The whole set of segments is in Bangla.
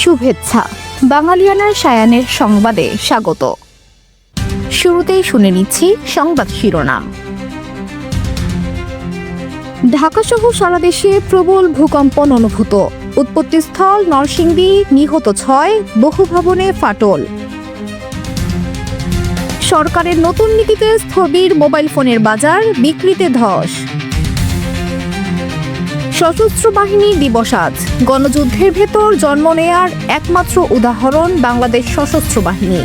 শুভেচ্ছা। বাঙালিয়ানার সায়ানের সংবাদে স্বাগত। শুরুতেই শুনে নিচ্ছি সংবাদ শিরোনাম। ঢাকাসহ সারা দেশে প্রবল ভূকম্পন অনুভূত। উৎপত্তিস্থল নরসিংদী নিহত ছয়, বহু ভবনে ফাটল। সরকারের নতুন নীতিতে স্থবির মোবাইল ফোনের বাজার বিক্রিতে ধস। সশস্ত্র বাহিনী দিবস আজ। গণযুদ্ধের ভেতর জন্ম নেয়ার একমাত্র উদাহরণ বাংলাদেশ সশস্ত্র বাহিনী।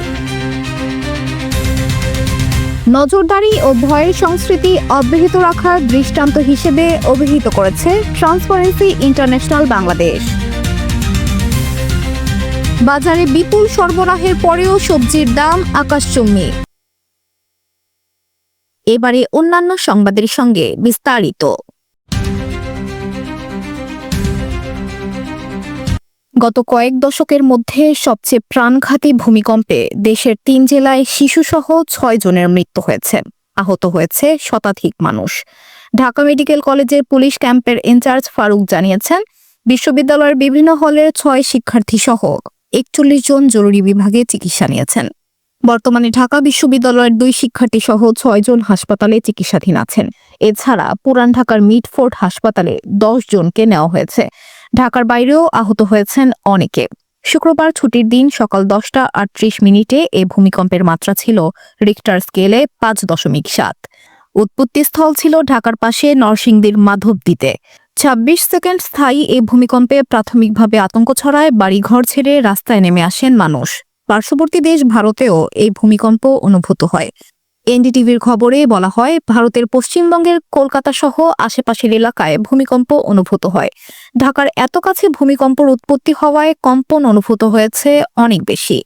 নজরদারি ও ভয়ের সংস্কৃতি অব্যাহত রাখার দৃষ্টান্ত হিসেবে অভিহিত করেছে ট্রান্সপারেন্সি ইন্টারন্যাশনাল বাংলাদেশ। বাজারে বিপুল সরবরাহের পরেও সবজির দাম আকাশচুম্বী। এবারে অন্যান্য সংবাদের সঙ্গে বিস্তারিত। গত কয়েক দশকের মধ্যে সবচেয়ে প্রাণঘাতী ভূমিকম্পে দেশের তিন জেলায় শিশুসহ ছয় জনের মৃত্যু হয়েছে। আহত হয়েছে শতাধিক মানুষ। ঢাকা মেডিকেল কলেজের পুলিশ ক্যাম্পের ইনচার্জ ফারুক জানিয়েছেন, বিশ্ববিদ্যালয়ের বিভিন্ন হলের ছয় শিক্ষার্থী সহ একচল্লিশ জন জরুরি বিভাগে চিকিৎসা নিয়েছেন। বর্তমানে ঢাকা বিশ্ববিদ্যালয়ের দুই শিক্ষার্থী সহ ছয়জন হাসপাতালে চিকিৎসাধীন আছেন। এছাড়া পুরান ঢাকার মিটফোর্ড হাসপাতালে দশ জনকে নেওয়া হয়েছে। ঢাকার বাইরেও আহত হয়েছেন অনেকে। শুক্রবার ছুটির দিন সকাল দশটা আটত্রিশ মিনিটে এ ভূমিকম্পের মাত্রা ছিল রিক্টার স্কেলে পাঁচ দশমিক সাত। উৎপত্তিস্থল ছিল ঢাকার পাশে নরসিংদীর মাধবদীতে। ছাব্বিশ সেকেন্ড স্থায়ী এই ভূমিকম্পে প্রাথমিকভাবে আতঙ্ক ছড়ায়, বাড়িঘর ছেড়ে রাস্তায় নেমে আসেন মানুষ। পার্শ্ববর্তী দেশ ভারতেও এই ভূমিকম্প অনুভূত হয়। এনডিটিভির খবরে বলা হয়, ভারতের পশ্চিমবঙ্গের কলকাতা সহ আশেপাশের এলাকায় ভূমিকম্প অনুভূত হয়। ঢাকার এত কাছে ভূমিকম্পর উৎপত্তি হওয়ায় কম্পন অনুভূত হয়েছে অনেক বেশি।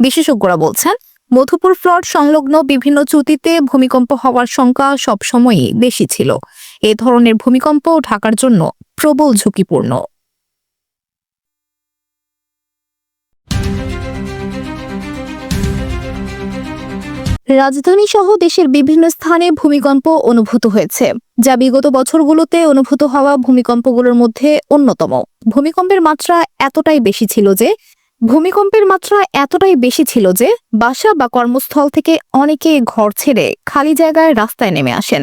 বিশেষজ্ঞরা বলছেন, মধুপুর ফ্লট সংলগ্ন বিভিন্ন চ্যুতিতে ভূমিকম্প হওয়ার সংখ্যা সবসময়ই বেশি ছিল। এ ধরনের ভূমিকম্প ঢাকার জন্য প্রবল ঝুঁকিপূর্ণ। রাজধানী সহ দেশের বিভিন্ন স্থানে ভূমিকম্প অনুভূত হয়েছে, যা বিগত বছরগুলোতে অনুভূত হওয়া ভূমিকম্পগুলোর মধ্যে অন্যতম। ভূমিকম্পের মাত্রা এতটাই বেশি ছিল যে, ভূমিকম্পের মাত্রা এতটাই বেশি ছিল যে, বাসা বা কর্মস্থল থেকে অনেকে ঘর ছেড়ে খালি জায়গায় রাস্তায় নেমে আসেন।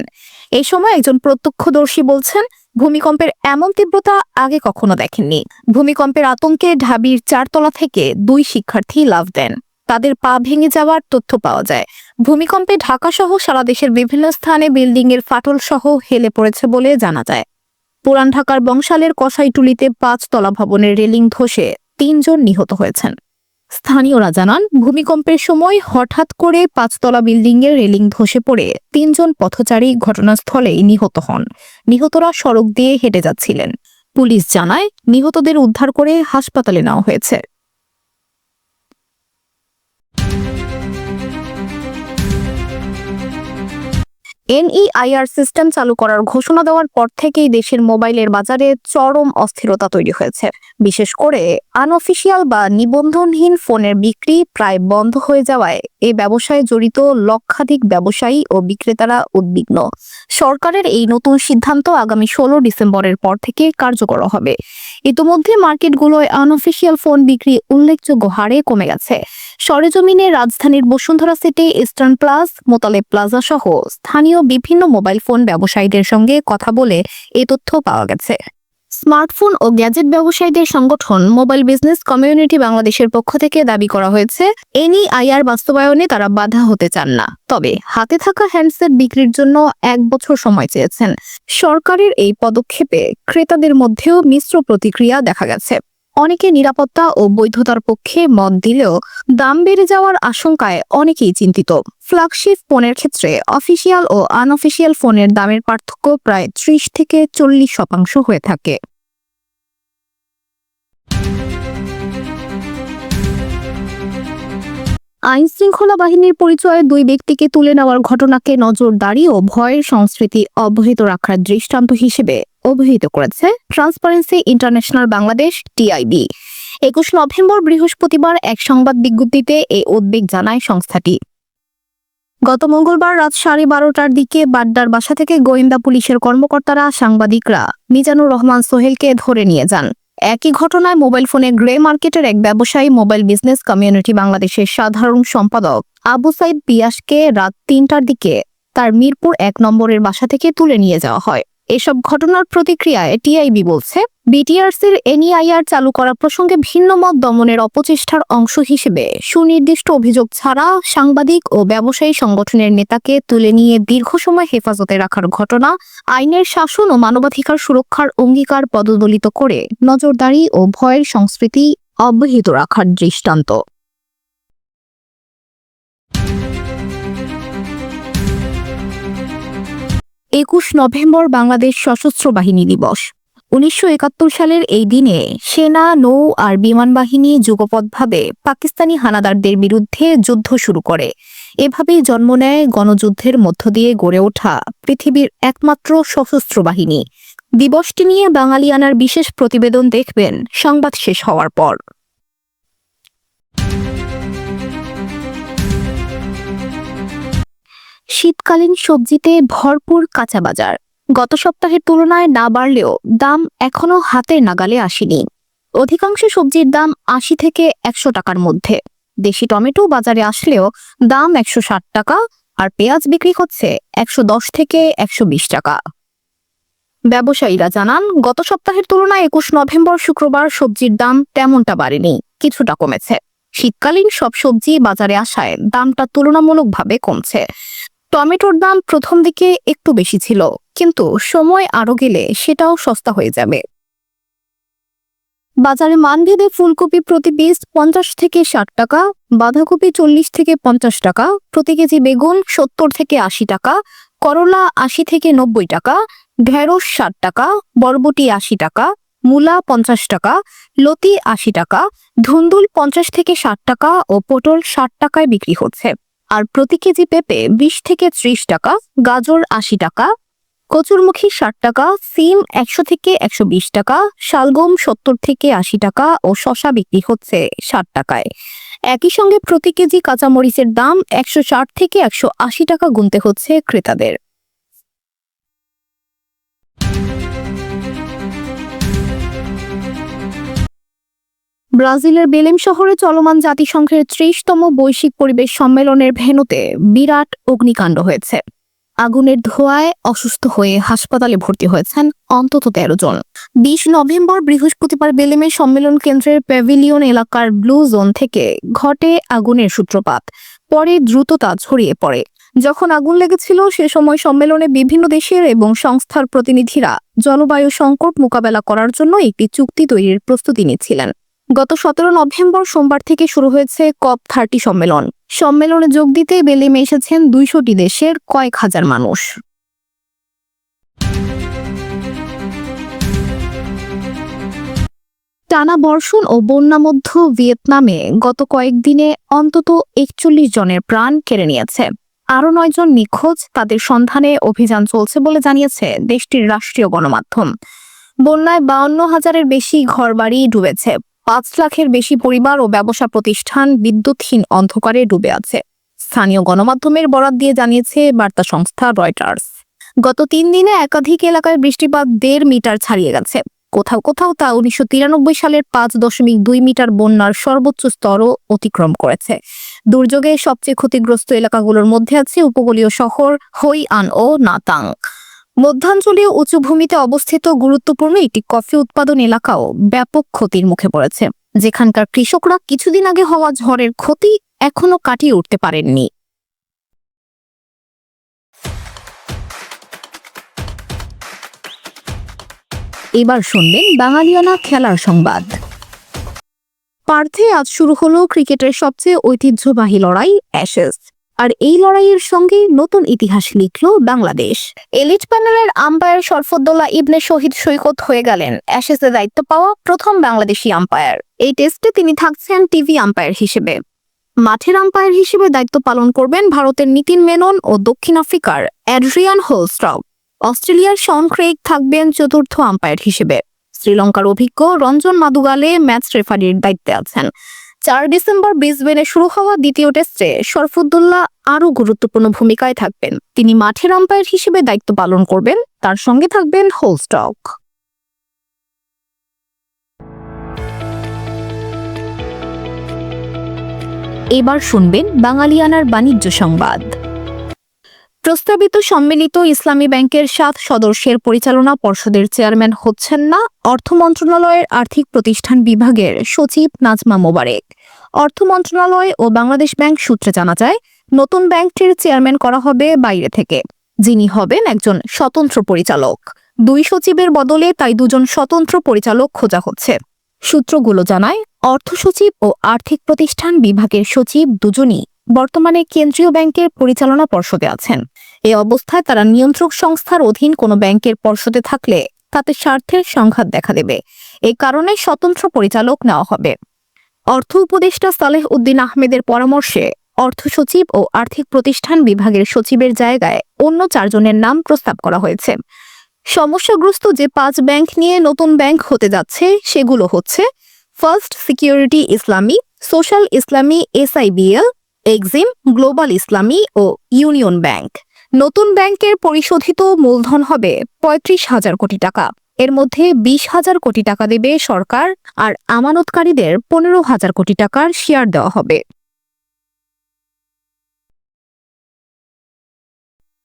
এই সময় একজন প্রত্যক্ষদর্শী বলছেন, ভূমিকম্পের এমন তীব্রতা আগে কখনো দেখেননি। ভূমিকম্পের আতঙ্কে ঢাবির চারতলা থেকে দুই শিক্ষার্থী লাভ দেন। তাদের পা ভেঙে যাওয়ার তথ্য পাওয়া যায়। ভূমিকম্পে ঢাকা সহ সারা দেশের বিভিন্ন স্থানে বিল্ডিং এর ফাটল সহ হেলে পড়েছে বলে জানা যায়। পুরান ঢাকার বংশালের কসাইটুলিতে পাঁচতলা ভবনের রেলিং ধসে তিনজন নিহত হয়েছেন। স্থানীয়রা জানান, ভূমিকম্পের সময় হঠাৎ করে পাঁচতলা বিল্ডিং এর রেলিং ধসে পড়ে তিনজন পথচারী ঘটনাস্থলেই নিহত হন। নিহতরা সড়ক দিয়ে হেঁটে যাচ্ছিলেন। পুলিশ জানায়, নিহতদের উদ্ধার করে হাসপাতালে নেওয়া হয়েছে। এনইআইআর সিস্টেম চালু করার ঘোষণা দেওয়ার পর থেকেই দেশের মোবাইলের বাজারে চরম অস্থিরতা তৈরি হয়েছে। বিশেষ করে আনঅফিসিয়াল বা নিবন্ধনহীন ফোনের বিক্রি প্রায় বন্ধ হয়ে যাওয়ায় এ ব্যবসায় জড়িত লক্ষাধিক ব্যবসায়ী ও বিক্রেতারা উদ্বিগ্ন। সরকারের এই নতুন সিদ্ধান্ত আগামী ষোলো ডিসেম্বরের পর থেকে কার্যকর হবে। ইতোমধ্যে মার্কেটগুলোয় আনঅফিসিয়াল ফোন বিক্রি উল্লেখযোগ্য হারে কমে গেছে। সরেজমিনে রাজধানীর Bashundhara city Eastern plus Motaleb plaza সহ স্থানীয় বিভিন্ন মোবাইল ফোন ব্যবসায়ীদের সঙ্গে কথা বলে এ তথ্য পাওয়া গেছে। স্মার্টফোন ও গ্যাজেট ব্যবসায়ীদের সংগঠন মোবাইল বিজনেস কমিউনিটি বাংলাদেশের পক্ষ থেকে দাবি করা হয়েছে, এনইআইআর বাস্তবায়নে তারা বাধা হতে চান না। তবে হাতে থাকা হ্যান্ডসেট বিক্রির জন্য এক বছর সময় চেয়েছেন। সরকারের এই পদক্ষেপে ক্রেতাদের মধ্যেও মিশ্র প্রতিক্রিয়া দেখা গেছে। অনেকে নিরাপত্তা ও বৈধতার পক্ষে মত দিলেও দাম বেড়ে যাওয়ার আশঙ্কায় অনেকেই চিন্তিত। ফ্ল্যাগশিপ ফোনের ক্ষেত্রে অফিসিয়াল ও আনঅফিসিয়াল ফোনের দামের পার্থক্য প্রায় ত্রিশ থেকে চল্লিশ শতাংশ হয়ে থাকে। আইন শৃঙ্খলা বাহিনীর পরিচয়ে দুই ব্যক্তিকে তুলে নেওয়ার ঘটনাকে নজরদারি ও ভয়ের সংস্কৃতি অব্যাহত রাখার দৃষ্টান্ত হিসেবে অভিহিত করেছে ট্রান্সপারেন্সি ইন্টারন্যাশনাল বাংলাদেশ টিআইবি একুশ নভেম্বর বৃহস্পতিবার এক সংবাদ বিজ্ঞপ্তিতে এই উদ্বেগ জানায় সংস্থাটি। গত মঙ্গলবার রাত সাড়ে বারোটার দিকে বাড্ডার বাসা থেকে গোয়েন্দা পুলিশের কর্মকর্তারা, সাংবাদিকরা মিজানুর রহমান সোহেলকে ধরে নিয়ে যান। একই ঘটনায় মোবাইল ফোনে গ্রে মার্কেটের এক ব্যবসায়ী মোবাইল বিজনেস কমিউনিটি বাংলাদেশের সাধারণ সম্পাদক আবু সাইদ পিয়াসকে রাত তিনটার দিকে তার মিরপুর এক নম্বরের বাসা থেকে তুলে নিয়ে যাওয়া হয়। এসব ঘটনার প্রতিক্রিয়ায় টিআইবি বলছে, বিটিআরসির এনইআইআর চালু করা প্রসঙ্গে ভিন্ন মত দমনের অপচেষ্টার অংশ হিসেবে সুনির্দিষ্ট অভিযোগ ছাড়া সাংবাদিক ও ব্যবসায়ী সংগঠনের নেতাকে তুলে নিয়ে দীর্ঘ সময় হেফাজতে রাখার ঘটনা আইনের শাসন ও মানবাধিকার সুরক্ষার অঙ্গীকার পদদলিত করে নজরদারি ও ভয়ের সংস্কৃতি অব্যাহত রাখার দৃষ্টান্ত। একুশ নভেম্বর বাংলাদেশ সশস্ত্র বাহিনী দিবস। উনিশশো একাত্তর সালের এই দিনে সেনা, নৌ আর বিমান বাহিনী যুগপৎভাবে পাকিস্তানি হানাদারদের বিরুদ্ধে যুদ্ধ শুরু করে। এভাবেই জন্ম নেয় গণযুদ্ধের মধ্য দিয়ে গড়ে ওঠা পৃথিবীর একমাত্র সশস্ত্র বাহিনী। দিবসটি নিয়ে বাঙালিয়ানার বিশেষ প্রতিবেদন দেখবেন সংবাদ শেষ হওয়ার পর। শীতকালীন সবজিতে ভরপুর কাঁচা বাজার। গত সপ্তাহের তুলনায় না বাড়লেও দাম এখনও হাতের নাগালে আসেনি। অধিকাংশ সবজির দাম আশি থেকে একশো টাকার মধ্যে। দেশি টমেটো বাজারে আসলেও দাম একশো ষাট টাকা আর পেঁয়াজ বিক্রি হচ্ছে একশো দশ থেকে একশো বিশ টাকা। ব্যবসায়ীরা জানান, গত সপ্তাহের তুলনায় একুশ নভেম্বর শুক্রবার সবজির দাম তেমনটা বাড়েনি, কিছুটা কমেছে। শীতকালীন সব সবজি বাজারে আসায় দামটা তুলনামূলকভাবে কমছে। টমেটোর দাম প্রথম দিকে একটু বেশি ছিল, কিন্তু সময় আরও গেলে সেটাও সস্তা হয়ে যাবে। বাজারে মানভেদে ফুলকপি প্রতি পিস পঞ্চাশ থেকে ষাট টাকা, বাঁধাকপি চল্লিশ থেকে পঞ্চাশ টাকা, প্রতি কেজি বেগুন সত্তর থেকে আশি টাকা, করলা আশি থেকে নব্বই টাকা, ঢেঁড়স ষাট টাকা, বরবটি আশি টাকা, মূলা পঞ্চাশ টাকা, লতি আশি টাকা, ধুন্দুল পঞ্চাশ থেকে ষাট টাকা ও পটল ষাট টাকায় বিক্রি হচ্ছে। আর প্রতি কেজি পেঁপে বিশ থেকে ত্রিশ টাকা, গাজর আশি টাকা, কচুরমুখী ষাট টাকা, সিম একশো থেকে একশো বিশ টাকা, শালগম সত্তর থেকে আশি টাকা ও শশা বিক্রি হচ্ছে ষাট টাকায়। একই সঙ্গে প্রতি কেজি কাঁচামরিচের দাম একশো ষাট থেকে একশো আশি টাকা গুনতে হচ্ছে ক্রেতাদের। ব্রাজিলের বেলেম শহরে চলমান জাতিসংঘের ত্রিশতম বৈশ্বিক পরিবেশ সম্মেলনের ভেন্যুতে বিরাট অগ্নিকাণ্ড হয়েছে। আগুনের ধোঁয়ায় অসুস্থ হয়ে হাসপাতালে ভর্তি হয়েছেন অন্তত তেরো জন। বিশ নভেম্বর বৃহস্পতিবার বেলেমের সম্মেলন কেন্দ্রের প্যাভিলিয়ন এলাকার ব্লু জোন থেকে ঘটে আগুনের সূত্রপাত। পরে দ্রুততা ছড়িয়ে পড়ে। যখন আগুন লেগেছিল, সে সময় সম্মেলনে বিভিন্ন দেশের এবং সংস্থার প্রতিনিধিরা জলবায়ু সংকট মোকাবেলা করার জন্য একটি চুক্তি তৈরির প্রস্তুতি নিচ্ছিলেন। গত সতেরো নভেম্বর সোমবার থেকে শুরু হয়েছে কপ থার্টি সম্মেলন। সম্মেলনে যোগ দিতে বেলেমে এসেছেন দুইশোটি দেশের কয়েক হাজার মানুষ। টানা বর্ষণ ও বন্যামধ্য ভিয়েতনামে গত কয়েকদিনে অন্তত একচল্লিশ জনের প্রাণ কেড়ে নিয়েছে। আরও নয়জন নিখোঁজ, তাদের সন্ধানে অভিযান চলছে বলে জানিয়েছে দেশটির রাষ্ট্রীয় গণমাধ্যম। বন্যায় বাউন্ন হাজারের বেশি ঘরবাড়ি ডুবেছে। পাঁচ লাখের বেশি পরিবার ও ব্যবসা প্রতিষ্ঠান বিদ্যুৎহীন অন্ধকারে ডুবে আছে। স্থানীয় গণমাধ্যমের বরাত দিয়ে জানিয়েছে বার্তা সংস্থা রয়টার্স। গত তিন দিনে একাধিক এলাকায় বৃষ্টিপাত দেড় মিটার ছাড়িয়ে গেছে। কোথাও কোথাও তা উনিশশো তিরানব্বই সালের পাঁচ দশমিক দুই মিটার বন্যার সর্বোচ্চ স্তরও অতিক্রম করেছে। দুর্যোগে সবচেয়ে ক্ষতিগ্রস্ত এলাকাগুলোর মধ্যে আছে উপকূলীয় শহর হই আন ও নাতাং। মধ্যাঞ্চলীয় উঁচু ভূমিতে অবস্থিত গুরুত্বপূর্ণ একটি কফি উৎপাদন এলাকাও ব্যাপক ক্ষতির মুখে পড়েছে। যেখানকার কৃষকরা কিছুদিন আগে হওয়া ঝড়ের ক্ষতি এখনও কাটিয়ে উঠতে পারেননি। এবার শুনবেন বাঙালিয়ানা খেলার সংবাদ। পার্থে আজ শুরু হলো ক্রিকেটের সবচেয়ে ঐতিহ্যবাহী লড়াই অ্যাশেজ। আর এই লড়াইয়ের সঙ্গে নতুন ইতিহাস লিখল বাংলাদেশ। এলিট প্যানেলের আম্পায়ার শরফুদ্দোল্লাহ ইবনে শহীদ সৈকত হয়ে গেলেন। অ্যাশেজে দায়িত্ব পাওয়া প্রথম বাংলাদেশি আম্পায়ার। এই টেস্টে তিনি থাকছেন টিভি আম্পায়ার হিসেবে। মাঠের আম্পায়ার হিসেবে দায়িত্ব পালন করবেন ভারতের নীতিন মেনন ও দক্ষিণ আফ্রিকার অ্যাড্রিয়ান হোলস্ট্রাউ অস্ট্রেলিয়ার শন ক্রেগ থাকবেন চতুর্থ আম্পায়ার হিসেবে। শ্রীলঙ্কার অভিজ্ঞ রঞ্জন মাদুগালে ম্যাচ রেফারির দায়িত্বে আছেন। চার ডিসেম্বর ব্রিসবেনে শুরু হওয়া দ্বিতীয় টেস্টে শরফুদ্দুল্লাহ আরও গুরুত্বপূর্ণ ভূমিকায় থাকবেন। তিনি মাঠের আম্পায়ার হিসেবে দায়িত্ব পালন করবেন। তার সঙ্গে থাকবেন হোলস্টক এবার শুনবেন বাঙালিয়ানার বাণিজ্য সংবাদ। প্রস্তাবিত সম্মিলিত ইসলামী ব্যাংকের সাত সদস্যের পরিচালনা পর্ষদের চেয়ারম্যান হচ্ছেন না অর্থ মন্ত্রণালয়ের আর্থিক প্রতিষ্ঠান বিভাগের সচিব নাজমা মোবারেক। অর্থ মন্ত্রণালয় ও বাংলাদেশ ব্যাংক সূত্রে জানা যায়, নতুন ব্যাংকটির চেয়ারম্যান করা হবে বাইরে থেকে। যিনি হবেন একজন স্বতন্ত্র পরিচালক। দুই সচিবের বদলে তাই দুজন স্বতন্ত্র পরিচালক খোঁজা হচ্ছে। সূত্রগুলো জানায়, অর্থ সচিব ও আর্থিক প্রতিষ্ঠান বিভাগের সচিব দুজনই বর্তমানে কেন্দ্রীয় ব্যাংকের পরিচালনা পর্ষদে আছেন। এ অবস্থায় তারা নিয়ন্ত্রক সংস্থার অধীন কোনো ব্যাংকের পর্ষদে থাকলে তাতে স্বার্থের সংঘাত দেখা দেবে। এ কারণে স্বতন্ত্র পরিচালক নেওয়া হবে। অর্থ উপদেষ্টা সালেহ উদ্দিন আহমেদের পরামর্শে অর্থ সচিব ও আর্থিক প্রতিষ্ঠান বিভাগের সচিবের জায়গায় অন্য চারজনের নাম প্রস্তাব করা হয়েছে। সমস্যাগ্রস্ত যে পাঁচ ব্যাংক নিয়ে নতুন ব্যাংক হতে যাচ্ছে, সেগুলো হচ্ছে First Security Islami, Social Islami, SIBL, Exim, Global Islami ও ইউনিয়ন ব্যাংক। নতুন ব্যাংকের পরিশোধিত মূলধন হবে পঁয়ত্রিশ হাজার কোটি টাকা। এর মধ্যে বিশ হাজার কোটি টাকা দেবে সরকার আর আমানতকারীদের পনেরো হাজার কোটি টাকার শেয়ার দেওয়া হবে।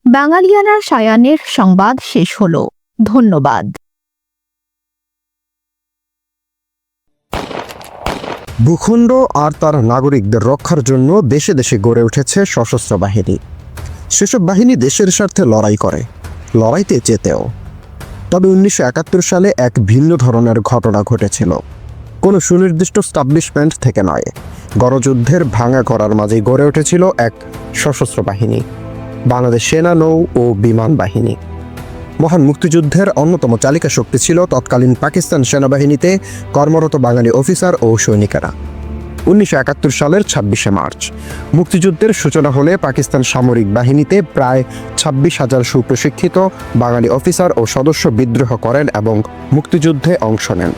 বাঙালিয়ানার সায়ানের সংবাদ শেষ হল। ধন্যবাদ। ভূখণ্ড আর তার নাগরিকদের রক্ষার জন্য দেশে দেশে গড়ে উঠেছে সশস্ত্র বাহিনী। সেসব বাহিনী দেশের স্বার্থে লড়াই করে, লড়াইতে যেতেও তবে উনিশশো একাত্তর সালে এক ভিন্ন ধরনের ঘটনা ঘটেছিল। কোনো সুনির্দিষ্ট স্টাবলিশমেন্ট থেকে নয় গণযুদ্ধের ভাঙা করার মাঝে গড়ে উঠেছিল এক সশস্ত্র বাহিনী, বাংলাদেশ সেনা নৌ ও বিমান বাহিনী। মহান মুক্তিযুদ্ধের অন্যতম চালিকা শক্তি ছিল তৎকালীন পাকিস্তান সেনাবাহিনীতে কর্মরত বাঙালি অফিসার ও সৈনিকেরা। উনিশশো একাত্তর সালের ছাব্বিশে মার্চ। মুক্তিযুদ্ধের সূচনা হলে পাকিস্তান সামরিক বাহিনীতে প্রায় ছাব্বিশ হাজার সুপ্রশিক্ষিত বাঙালি অফিসার ও সদস্য বিদ্রোহ করেন এবং মুক্তিযুদ্ধে অংশ নেন।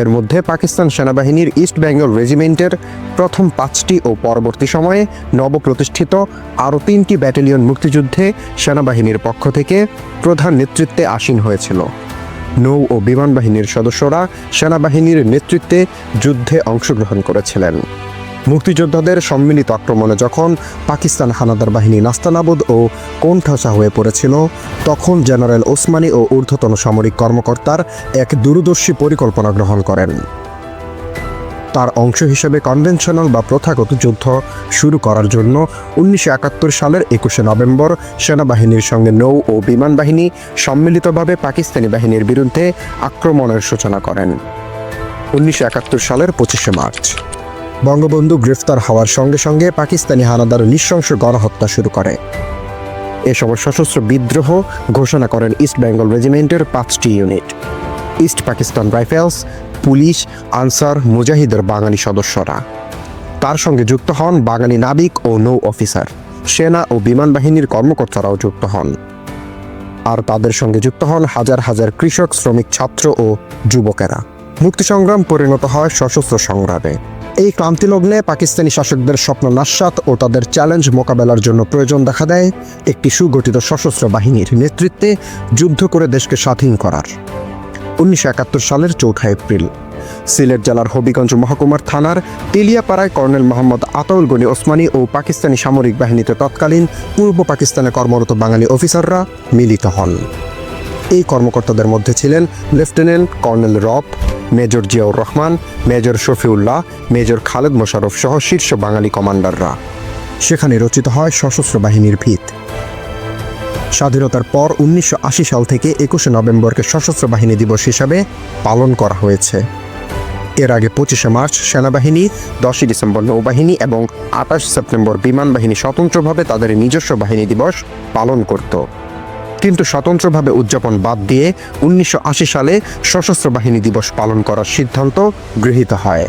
এর মধ্যে পাকিস্তান সেনাবাহিনীর ইস্ট বেঙ্গল রেজিমেন্টের প্রথম পাঁচটি ও পরবর্তী সময়ে নবপ্রতিষ্ঠিত আরও তিনটি ব্যাটালিয়ন মুক্তিযুদ্ধে সেনাবাহিনীর পক্ষ থেকে প্রধান নেতৃত্বে আসীন হয়েছিল। নৌ ও বিমান বাহিনীর সদস্যরা সেনাবাহিনীর নেতৃত্বে যুদ্ধে অংশগ্রহণ করেছিলেন। মুক্তিযোদ্ধাদের সম্মিলিত আক্রমণে যখন পাকিস্তান হানাদার বাহিনী নাস্তানাবুদ ও কোণঠাসা হয়ে পড়েছিল, তখন জেনারেল ওসমানী ও ঊর্ধ্বতন সামরিক কর্মকর্তার এক দূরদর্শী পরিকল্পনা গ্রহণ করেন। তার অংশ হিসেবে কনভেনশনাল বা প্রথাগত যুদ্ধ শুরু করার জন্য উনিশশো একাত্তর সালের একুশে নভেম্বর সেনাবাহিনীর সঙ্গে নৌ ও বিমান বাহিনী সম্মিলিতভাবে পাকিস্তানি বাহিনীর বিরুদ্ধে আক্রমণের সূচনা করেন। উনিশশো একাত্তর সালের পঁচিশে মার্চ। বঙ্গবন্ধু গ্রেফতার হওয়ার সঙ্গে সঙ্গে পাকিস্তানি হানাদার নৃশংস গণহত্যা শুরু করে। এ সময় সশস্ত্র বিদ্রোহ ঘোষণা করেন ইস্ট বেঙ্গল রেজিমেন্টের পাঁচটি unit. East Pakistan Rifles police Ansar মুজাহিদের বাঙালি সদস্যরা। তার সঙ্গে যুক্ত হন বাঙালি নাবিক ও নৌ অফিসার। সেনা ও বিমান বাহিনীর কর্মকর্তারাও যুক্ত হন। আর তাদের সঙ্গে যুক্ত হন হাজার হাজার কৃষক, শ্রমিক, ছাত্র ও যুবকেরা। মুক্তি সংগ্রাম পরিণত হয় সশস্ত্র সংগ্রামে। এই ক্রান্তিলগ্নে পাকিস্তানি শাসকদের স্বপ্ন নাস্বাত ও তাদের চ্যালেঞ্জ মোকাবেলার জন্য প্রয়োজন দেখা দেয় একটি সুগঠিত সশস্ত্র বাহিনীর নেতৃত্বে যুদ্ধ করে দেশকে স্বাধীন করার। উনিশশো একাত্তর সালের চৌঠা এপ্রিল। সিলেট জেলার হবিগঞ্জ মহকুমার থানার তেলিয়াপাড়ায় কর্নেল মোহাম্মদ আতাউল গনি ওসমানী ও পাকিস্তানি সামরিক বাহিনীতে তৎকালীন পূর্ব পাকিস্তানে কর্মরত বাঙালি অফিসাররা মিলিত হন। এই কর্মকর্তাদের মধ্যে ছিলেন lieutenant colonel Rab, major Ziaur Rahman, major Shafiullah, major Khaled Mosharraf সহ শীর্ষ বাঙালি কমান্ডাররা। সেখানে রচিত হয় সশস্ত্র বাহিনীর ভিত। স্বাধীনতার পর উনিশশো আশি সাল থেকে একুশে নভেম্বরকে সশস্ত্র বাহিনী দিবস হিসাবে পালন করা হয়েছে। এর আগে পঁচিশে মার্চ সেনাবাহিনী, দশই ডিসেম্বর নৌবাহিনী এবং আঠাশ সেপ্টেম্বর বিমান বাহিনী স্বতন্ত্রভাবে তাদের নিজস্ব বাহিনী দিবস পালন করত। কিন্তু স্বতন্ত্রভাবে উদযাপন বাদ দিয়ে উনিশশো আশি সালে সশস্ত্র বাহিনী দিবস পালন করার সিদ্ধান্ত গৃহীত হয়।